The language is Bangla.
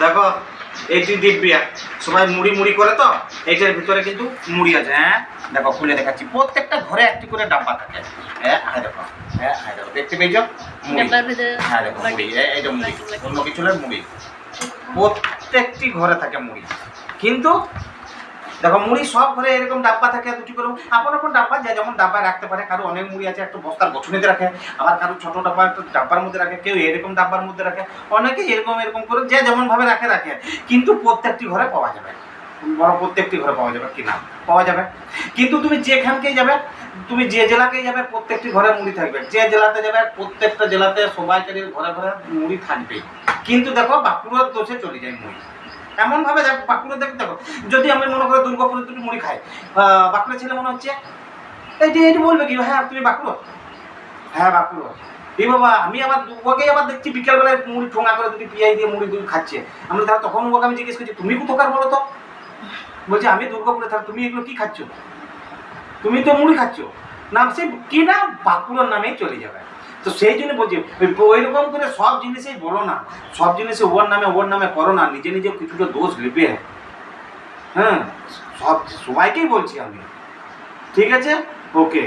দেখো এটি দিব্যা সবাই মুড়ি মুড়ি করে তো এইটার ভিতরে কিন্তু মুড়ি আছে হ্যাঁ? দেখো খুলে দেখাচ্ছি। প্রত্যেকটা ঘরে একটি করে ডাব্বা থাকে। হ্যাঁ হ্যাঁ দেখো হ্যাঁ হ্যাঁ দেখো দেখতে পেয়েছ? হ্যাঁ দেখো মুড়ি এই- যে মুড়ি অন্য কিছু মুড়ি। প্রত্যেকটি ঘরে থাকে মুড়ি। কিন্তু দেখো, মুড়ি সব ঘরে এরকম ডাব্বা থাকে, দুটি করে আপন আপন ডাব্বা যে যেমন ডাব্বা রাখতে পারে, কারও অনেক মুড়ি আছে, একটা বস্তার গঠনিতে রাখে, আবার কারও ছোট ডাব্বা, একটা ডাব্বার মধ্যে রাখে, কেউ এরকম ডাব্বার মধ্যে রাখে অনেকে এরকম এরকম করে যে যেমন ভাবে রাখে রাখে। কিন্তু প্রত্যেকটি ঘরে পাওয়া যাবে। বড় প্রত্যেকটি ঘরে পাওয়া যাবে কি না পাওয়া যাবে। কিন্তু তুমি যেখানকেই যাবে, তুমি যে জেলাকেই যাবে, প্রত্যেকটি ঘরে মুড়ি থাকবে। যে জেলাতে যাবে, প্রত্যেকটা জেলাতে সবাইকারই ঘরে ঘরে মুড়ি থাকবেই। কিন্তু দেখো, বাঁকুড়ার দোষে চলে যায় মুড়ি। এমন ভাবে দেখো বাঁকুড়া দেখো দেখো, যদি আমি মনে করো দুর্গাপুরে দুটো মুড়ি খাই বাঁকুড়া ছেলে মনে হচ্ছে এইটি এইটি বলবে কি হ্যাঁ তুমি বাঁকুড়ো? হ্যাঁ বাঁকুড়ো। এই বাবা, আমি আবার ওকে আবার দেখছি বিকেলবেলায় মুড়ি ঠোঙা করে দুটি পিয়াই দিয়ে মুড়ি দুধ খাচ্ছে। আমি তাহলে তখন ওকে আমি জিজ্ঞেস করছি, তুমি কোথাকার বলো তো? বলছে, আমি দুর্গাপুরে থাকি তুমি এগুলো কি খাচ্ছ? তুমি তো মুড়ি খাচ্ছ। না সে কি না, বাঁকুড়ার নামেই চলে যাবে। তো সেই জন্য বলছি ওই রকম করে সব জিনিসেই বলো না। সব জিনিসে ওর নামে ওর নামে করো না, নিজে নিজে কিছুটা দোষ লিপে হ্যাঁ সব সবাইকেই বলছি আমি। ঠিক আছে? ওকে